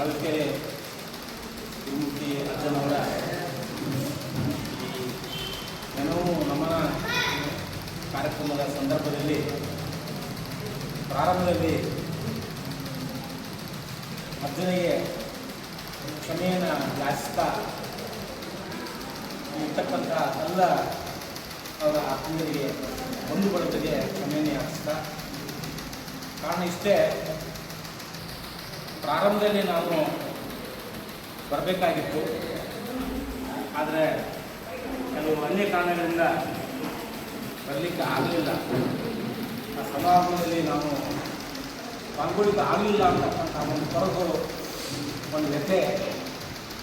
ಬಳಕೆರೆ ತಿರುಮೂರ್ತಿ ಅಜ್ಜನವರ ಈ ನೆನವು ನಮನ ಕಾರ್ಯಕ್ರಮದ ಸಂದರ್ಭದಲ್ಲಿ, ಪ್ರಾರಂಭದಲ್ಲಿ ಅರ್ಜುನಿಗೆ ಕ್ಷಮೆಯನ್ನು ಯಾಚಿಸ್ತಾ ಇರ್ತಕ್ಕಂಥ ಎಲ್ಲ ಅವರ ಆತ್ಮೀಯರಿಗೆ ಒಂದು ಬರುತ್ತದೆ ಕ್ಷಮೆಯನ್ನು ಯಾಚಿಸ್ತಾ, ಕಾರಣ ಇಷ್ಟೇ ಪ್ರಾರಂಭದಲ್ಲಿ ನಾನು ಬರಬೇಕಾಗಿತ್ತು. ಆದರೆ ಕೆಲವು ಅನ್ಯ ಕಾರಣಗಳಿಂದ ಬರಲಿಕ್ಕೆ ಆಗಲಿಲ್ಲ. ಆ ಸಮಾರಂಭದಲ್ಲಿ ನಾನು ಪಾಲ್ಗೊಳ್ಳಿಕ್ಕೆ ಆಗಲಿಲ್ಲ ಅಂತಕ್ಕಂಥ ಒಂದು ಕೊರಗು, ಒಂದು ವ್ಯಥೆ,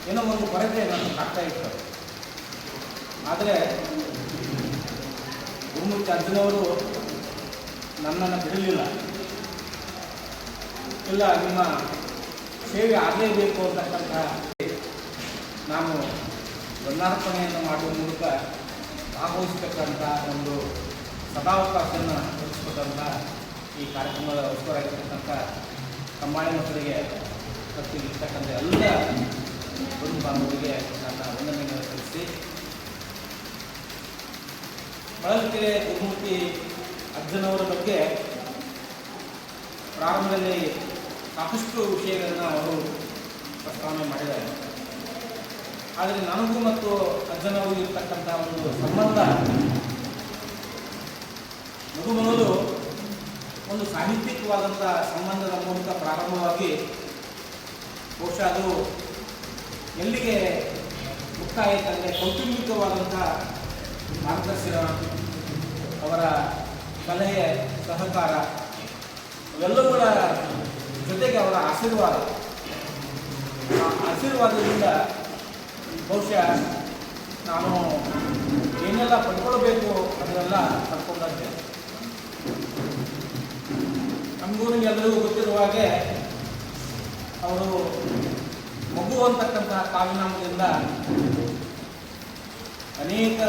ಏನೋ ಒಂದು ಕೊರತೆ ನಾನು ಕಾಡ್ತಾ ಇತ್ತು. ಆದರೆ ಗುರುಮೂರ್ತಿ ಅರ್ಜುನವರು ನನ್ನನ್ನು ಬಿಡಲಿಲ್ಲ. ಇಲ್ಲ, ನಿಮ್ಮ ಸೇವೆ ಆಗಲೇಬೇಕು ಅಂತಕ್ಕಂಥ ನಾನು ಬಣ್ಣಾರ್ಪಣೆಯನ್ನು ಮಾಡುವ ಮೂಲಕ ಭಾಗವಹಿಸ್ತಕ್ಕಂಥ ಒಂದು ಸದಾವಕಾಶವನ್ನು ಒದಗಿಸ್ಕೊಟ್ಟಂಥ ಈ ಕಾರ್ಯಕ್ರಮದ ಉಸ್ತುವಾರಾಗಿರ್ತಕ್ಕಂಥ ಕಮ್ಮಾಳಿ ಮಕ್ಕಳಿಗೆ ಮತ್ತು ಇರ್ತಕ್ಕಂಥ ಎಲ್ಲ ಬಂಧು ಬಾಂಧವರಿಗೆ ನನ್ನ ವಂದನೆಯನ್ನು ಸಲ್ಲಿಸಿ ಬಳಲ್ಕೆರೆ ಗುರುಮೂರ್ತಿ ಅಜ್ಜನವರ ಬಗ್ಗೆ ಪ್ರಾರಂಭದಲ್ಲಿ ಸಾಕಷ್ಟು ವಿಷಯಗಳನ್ನು ಅವರು ಪ್ರಸ್ತಾವನೆ ಮಾಡಿದ್ದಾರೆ. ಆದರೆ ನನಗೂ ಮತ್ತು ಅಜ್ಜನವರಿಗೂ ಇರ್ತಕ್ಕಂಥ ಒಂದು ಸಂಬಂಧ ಮಗು ಮೊದಲು ಒಂದು ಸಾಹಿತ್ಯಿಕವಾದಂಥ ಸಂಬಂಧದ ಮೂಲಕ ಪ್ರಾರಂಭವಾಗಿ ಬಹುಶಃ ಅದು ಎಲ್ಲಿಗೆ ಮುಕ್ತಾಯ ಆಯಿತಂದರೆ ಕೌಟುಂಬಿಕವಾದಂಥ ಮಾರ್ಗದರ್ಶನ, ಅವರ ಸಲಹೆ ಸಹಕಾರ ಇವೆಲ್ಲವುಗಳ ಜೊತೆಗೆ ಅವರ ಆಶೀರ್ವಾದ. ಆಶೀರ್ವಾದದಿಂದ ಬಹುಶಃ ನಾನು ಏನೆಲ್ಲ ಪಡ್ಕೊಳ್ಬೇಕು ಅದನ್ನೆಲ್ಲ ಪಡ್ಕೊಂಡಂತೆ ನಮಗೂ ಎಲ್ಲರಿಗೂ ಗೊತ್ತಿರುವ ಹಾಗೆ ಅವರು ಮಗು ಅಂತಕ್ಕಂತಹ ಕಾವಿನಾಮದಿಂದ ಅನೇಕ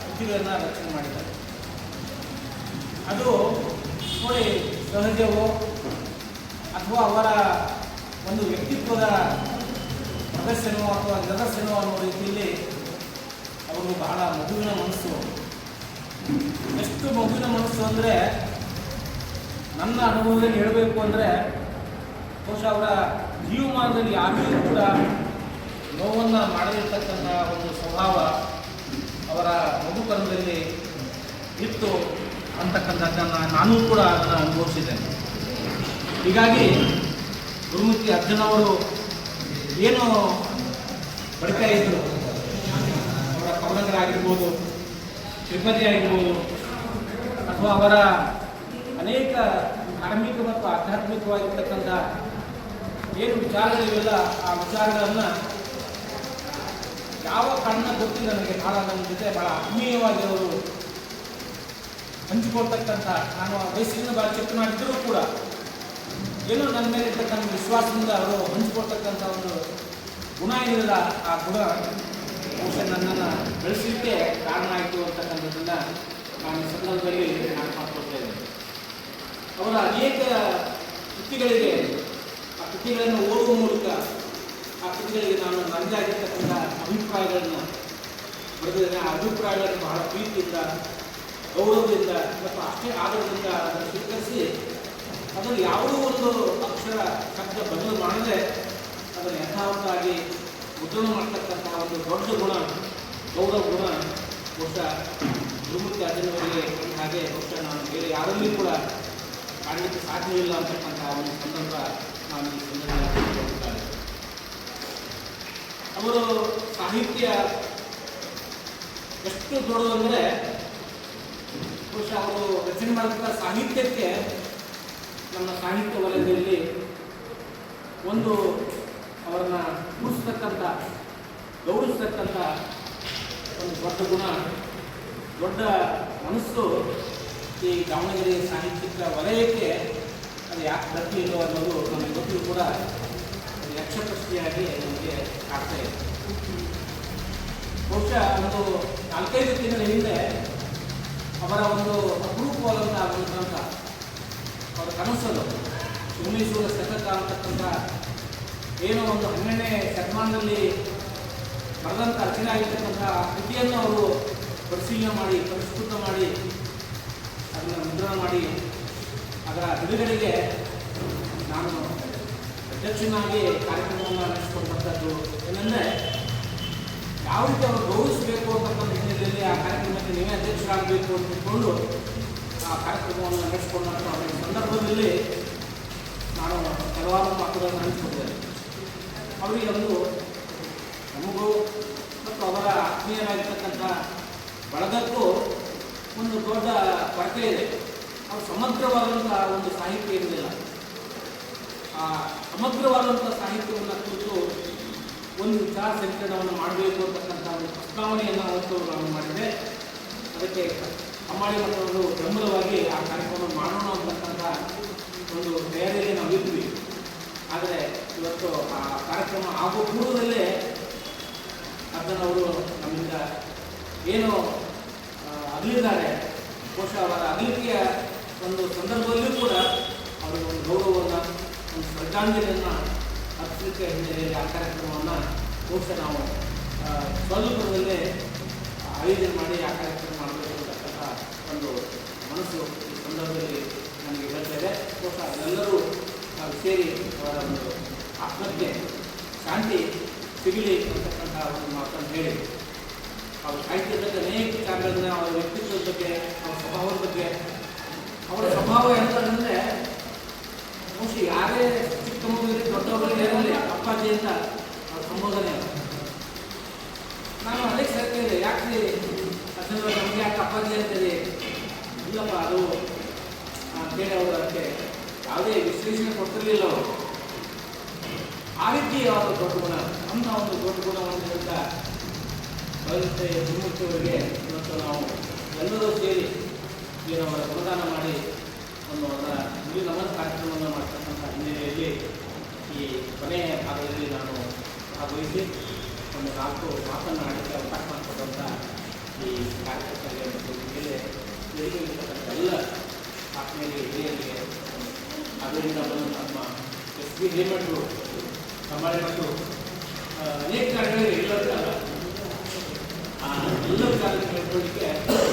ಕೃತಿಗಳನ್ನು ರಚನೆ ಮಾಡಿದ್ದಾರೆ. ಅದು ನೋಡಿ ಸಹಜವೋ ಅಥವಾ ಅವರ ಒಂದು ವ್ಯಕ್ತಿತ್ವದ ಪ್ರದರ್ಶನವೋ ಅಥವಾ ನಿದರ್ಶನವೋ ಅನ್ನೋ ರೀತಿಯಲ್ಲಿ ಅವರು ಬಹಳ ಮಗುವಿನ ಮನಸ್ಸು. ಎಷ್ಟು ಮಗುವಿನ ಮನಸ್ಸು ಅಂದರೆ ನನ್ನ ಅನುಭವದಲ್ಲಿ ಹೇಳಬೇಕು ಅಂದರೆ ಬಹುಶಃ ಅವರ ಜೀವಮಾನದಲ್ಲಿ ಯಾರಿಗೂ ಕೂಡ ನೋವನ್ನು ಮಾಡದಿರ್ತಕ್ಕಂಥ ಒಂದು ಸ್ವಭಾವ ಅವರ ಮಗುತನದಲ್ಲಿ ಇತ್ತು ಅಂತಕ್ಕಂಥದ್ದನ್ನು ನಾನು ಕೂಡ ಅದನ್ನು ಅನುಭವಿಸಿದ್ದೇನೆ. ಹೀಗಾಗಿ ಗುರುಮೂರ್ತಿ ಅರ್ಜುನವರು ಏನು ಬಡಿತಾ ಇದ್ದರು ಅವರ ಕವನಗಳಾಗಿರ್ಬೋದು, ತ್ರಿಪತಿ ಆಗಿರ್ಬೋದು, ಅಥವಾ ಅವರ ಅನೇಕ ಧಾರ್ಮಿಕ ಮತ್ತು ಆಧ್ಯಾತ್ಮಿಕವಾಗಿರ್ತಕ್ಕಂಥ ಏನು ವಿಚಾರಗಳಿವೆಲ್ಲ ಆ ವಿಚಾರಗಳನ್ನು ಯಾವ ಕಣ್ಣ ಗೊತ್ತಿಲ್ಲ ನನಗೆ ಭಾಳ, ನನ್ನ ಜೊತೆ ಭಾಳ ಆತ್ಮೀಯವಾಗಿ ಅವರು ಹಂಚಿಕೊಳ್ತಕ್ಕಂಥ, ನಾನು ಆ ಭಾಳ ಚೆಕ್ ಚಿಕ್ಕನಾಗಿದ್ದರೂ ಕೂಡ ಏನೋ ನನ್ನ ಮೇಲೆ ಇರ್ತಕ್ಕಂಥ ವಿಶ್ವಾಸದಿಂದ ಅವರು ಹಂಚಿಕೊಳ್ತಕ್ಕಂಥ ಒಂದು ಗುಣ ಏನಿಲ್ಲ ಆ ಗುಣ ಬಹುಶಃ ನನ್ನನ್ನು ಬೆಳೆಸಲಿಕ್ಕೆ ಕಾರಣ ಆಯಿತು ಅಂತಕ್ಕಂಥದ್ದನ್ನು ನಾನು ಸಂದರ್ಭದಲ್ಲಿ ನಾನು ಮಾಡ್ಕೊಳ್ತಾ ಇದ್ದೇನೆ. ಅವರ ಅನೇಕ ಕೃತಿಗಳಿಗೆ, ಆ ಕೃತಿಗಳನ್ನು ಓದುವ ಮೂಲಕ ಆ ಕೃತಿಗಳಿಗೆ ನಾನು ನನ್ನದೇ ಆಗಿರ್ತಕ್ಕಂಥ ಅಭಿಪ್ರಾಯಗಳನ್ನು ಬರೆದಿದ್ದೇನೆ. ಆ ಅಭಿಪ್ರಾಯಗಳನ್ನು ಬಹಳ ಪ್ರೀತಿಯಿಂದ, ಗೌರವದಿಂದ ಮತ್ತು ಅಷ್ಟೇ ಆಧಾರದಿಂದ ಅದನ್ನು ಯಾವುದೋ ಒಂದು ಅಕ್ಷರ ಶಬ್ದ ಬದಲು ಮಾಡದೆ ಅದನ್ನು ಯಥಾವತ್ತಾಗಿ ಮುದ್ರಣ ಮಾಡ್ತಕ್ಕಂಥ ಒಂದು ದೊಡ್ಡ ಗುಣ ಗೌರವ ಗುಣ ಬಹುಶಃ ಗುರುಮೂರ್ತಿ ಅಜ್ಜನವರಿಗೆ ಹಾಗೆ ಬಹುಶಃ ನಾನು ಬೇರೆ ಯಾರಲ್ಲೂ ಕೂಡ ಕಾಣಲಿಕ್ಕೆ ಸಾಧ್ಯವಿಲ್ಲ ಅಂತಕ್ಕಂಥ ಒಂದು ಸಂದರ್ಭ ನಾನು ಈ ಸಂದರ್ಭದಲ್ಲಿ ಹೇಳ್ತಾರೆ ಅವರು ಸಾಹಿತ್ಯ ಎಷ್ಟು ದೊಡ್ಡದು ಅಂದರೆ ಬಹುಶಃ ಅವರು ರಚನೆ ಮಾಡಿದಂಥ ಸಾಹಿತ್ಯಕ್ಕೆ ನಮ್ಮ ಸಾಹಿತ್ಯ ವಲಯದಲ್ಲಿ ಒಂದು ಅವರನ್ನ ಕೂರಿಸ್ತಕ್ಕಂಥ, ಗೌರವಿಸ್ತಕ್ಕಂಥ ಒಂದು ದೊಡ್ಡ ಗುಣ, ದೊಡ್ಡ ಮನಸ್ಸು ಈ ದಾವಣಗೆರೆ ಸಾಹಿತ್ಯಿಕ ವಲಯಕ್ಕೆ ಅದು ಯಾಕೆ ಬರಲಿಲ್ಲ ಅನ್ನೋದು ನಮಗೆ ಗೊತ್ತು ಕೂಡ ಯಕ್ಷಪ್ರಶ್ನೆಯಾಗಿ ನಮಗೆ ಕಾಡ್ತಾ ಇದೆ. ಬಹುಶಃ ಒಂದು ನಾಲ್ಕೈದು ತಿಂಗಳ ಹಿಂದೆ ಅವರ ಒಂದು ಅಪರೂಪವಾದಂಥ ಗ್ರಂಥ ಅವರ ಕನಸದು. ಸೋಮೇಶ್ವರ ಶತಕ ಅಂತಕ್ಕಂಥ ಏನೋ ಒಂದು ಹನ್ನೆರಡನೇ ಶತಮಾನದಲ್ಲಿ ಬರೆದಂಥ ರಚನೆ ಆಗಿರ್ತಕ್ಕಂಥ ಕೃತಿಯನ್ನು ಅವರು ಪರಿಶೀಲನೆ ಮಾಡಿ, ಪರಿಷ್ಕೃತ ಮಾಡಿ, ಅದನ್ನು ಮುದ್ರಣ ಮಾಡಿ ಅದರ ಬಿಡುಗಡೆಗೆ ನಾನು ಅಧ್ಯಕ್ಷನಾಗಿ ಕಾರ್ಯಕ್ರಮವನ್ನು ನಡೆಸಿಕೊಂಡಂಥದ್ದು ಏನಂದರೆ, ಯಾವ ರೀತಿ ಅವರು ಗೌರವಿಸಬೇಕು ಅಂತಕ್ಕಂಥ ಹಿನ್ನೆಲೆಯಲ್ಲಿ ಆ ಕಾರ್ಯಕ್ರಮಕ್ಕೆ ನೀವೇ ಅಧ್ಯಕ್ಷರಾಗಬೇಕು ಅಂತ ತಿಳ್ಕೊಂಡು ಆ ಕಾರ್ಯಕ್ರಮವನ್ನು ನಡೆಸಿಕೊಂಡಂಥ ಒಂದು ಸಂದರ್ಭದಲ್ಲಿ ನಾನು ಹಲವಾರು ಮಾತುಗಳನ್ನು ನಡೆಸಿಕೊಂಡಿದ್ದೇನೆ ಅವರಿಗೆ ಒಂದು ನಮಗೂ ಮತ್ತು ಅವರ ಆತ್ಮೀಯರಾಗಿರ್ತಕ್ಕಂಥ ಬಳಗಕ್ಕೂ ಒಂದು ದೊಡ್ಡ ಕೊರತೆ ಇದೆ. ಅವರು ಸಮಗ್ರವಾದಂಥ ಒಂದು ಸಾಹಿತ್ಯ ಇರಲಿಲ್ಲ ಆ ಸಮಗ್ರವಾದಂಥ ಸಾಹಿತ್ಯವನ್ನು ಕುರಿತು ಒಂದು ವಿಚಾರ ಸಂಕಿರಣವನ್ನು ಮಾಡಬೇಕು ಅಂತಕ್ಕಂಥ ಒಂದು ಪ್ರಸ್ತಾವನೆಯನ್ನು ಅವತ್ತು ನಾನು ಮಾಡಿದೆ ಅದಕ್ಕೆ ಮಠವರು ಬೆಂಬಲವಾಗಿ ಆ ಕಾರ್ಯಕ್ರಮ ಮಾಡೋಣ ಅಂತಕ್ಕಂಥ ಒಂದು ತಯಾರಿಯಲ್ಲಿ ನಾವು ಇದ್ವಿ ಆದರೆ ಇವತ್ತು ಆ ಕಾರ್ಯಕ್ರಮ ಆಗೋ ಪೂರ್ವದಲ್ಲೇ ಅದನ್ನವರು ನಮ್ಮಿಂದ ಏನು ಅಗಲಿದ್ದಾರೆ. ಬಹುಶಃ ಅವರ ಅಗಲಿಕೆಯ ಒಂದು ಸಂದರ್ಭದಲ್ಲೂ ಕೂಡ ಅವರಿಗೆ ಒಂದು ಗೌರವವನ್ನು, ಒಂದು ಶ್ರದ್ಧಾಂಜಲಿಯನ್ನು ಅರ್ಪಿಸಲಿಕ್ಕೆ ಹಿನ್ನೆಲೆಯಲ್ಲಿ ಆ ಕಾರ್ಯಕ್ರಮವನ್ನು ಬಹುಶಃ ನಾವು ಸ್ವಲ್ಪದಲ್ಲೇ ಆಯೋಜನೆ ಮಾಡಿ ಆ ಕಾರ್ಯಕ್ರಮ ಈ ಸಂದರ್ಭದಲ್ಲಿ ಹೇಳ್ತಾ ಇದೆ. ಎಲ್ಲರೂ ನಾವು ಸೇರಿ ಅವರ ಒಂದು ಆತ್ಮಕ್ಕೆ ಶಾಂತಿ ಸಿಗಲಿ ಅಂತಕ್ಕಂಥ ಒಂದು ಮಾತನ್ನು ಹೇಳಿ. ಅವ್ರ ಸಾಹಿತ್ಯದ ಬಗ್ಗೆ ಅನೇಕ ವಿಚಾರಗಳನ್ನ ಅವರ ವ್ಯಕ್ತಿತ್ವದ ಬಗ್ಗೆ, ಅವರ ಸ್ವಭಾವದ ಬಗ್ಗೆ, ಅವರ ಸ್ವಭಾವ ಎಂತಂದ್ರೆ ಬಹುಶಃ ಯಾರೇ ಚಿಕ್ಕ ಮಗುವಿಗೆ ದೊಡ್ಡವರಿಗೆ ಇರಲಿ ಅಪ್ಪಾಜಿ ಅಂತ ಅವ್ರ ಸಂಬೋಧನೆ ನಾನು ಅದೇ ಕೇಳಿದೆ, ಯಾಕೆ ಅದನ್ನು ನಮಗೆ ಯಾಕೆ ಅಪ್ಪಾಜಿ ಅಂತೀರಿ ಇಲ್ಲಪ್ಪ ಅದು ಅಂತೇಳಿ ಅವರು ಅದಕ್ಕೆ ಯಾವುದೇ ವಿಶ್ಲೇಷಣೆ ಕೊಡ್ತಿರ್ಲಿಲ್ಲ ಅವರು. ಆ ರೀತಿ ದೊಡ್ಡ ಗುಣ, ಅಂತ ಒಂದು ದೊಡ್ಡ ಗುಣವನ್ನು ಹೇಳ್ತಾ ಭವಿಷ್ಯ ಗುರುಮೂರ್ತಿಯವರಿಗೆ ಇವತ್ತು ನಾವು ಎಲ್ಲರೂ ಸೇರಿ ಏನವರ ಗುಣದಾನ ಮಾಡಿ ಒಂದು ಅವರ ನಮನ ಕಾರ್ಯಕ್ರಮವನ್ನು ಮಾಡ್ತಕ್ಕಂಥ ಹಿನ್ನೆಲೆಯಲ್ಲಿ ಈ ಕೊನೆಯ ಭಾಗದಲ್ಲಿ ನಾನು ಭಾಗವಹಿಸಿ ಒಂದು ನಾಲ್ಕು ಮಾತನ್ನು ಆಡಿಕೆ ಅವಕಾಶ ಈ ಕಾರ್ಯಕ್ರಮದಲ್ಲಿ ಮೇಲೆ ಇರ್ತಕ್ಕಂಥ ಎಲ್ಲ ಆತ್ಮೀಯರಿಗೆ ಅದರಿಂದ ಬಂದು ನಮ್ಮ ಎಸ್ ಬಿ ಮತ್ತು ಅನೇಕ ಕಾರ್ಯಗಳಿಗೆ ಎಲ್ಲರೂ ಆ ಎಲ್ಲ ಕಾರ್ಯ ಹೇಳ್ಕೊಳ್ಳಿಕ್ಕೆ ವೇದಿಕೆ